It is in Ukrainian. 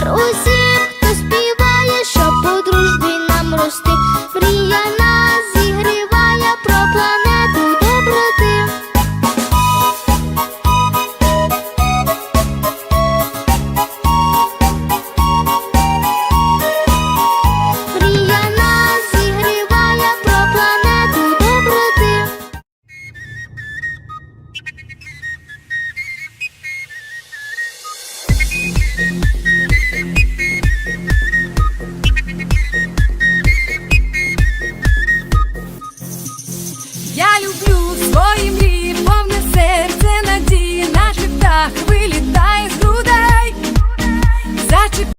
Тепер усім, хто співає, щоб по дружбі нам рости. Мрія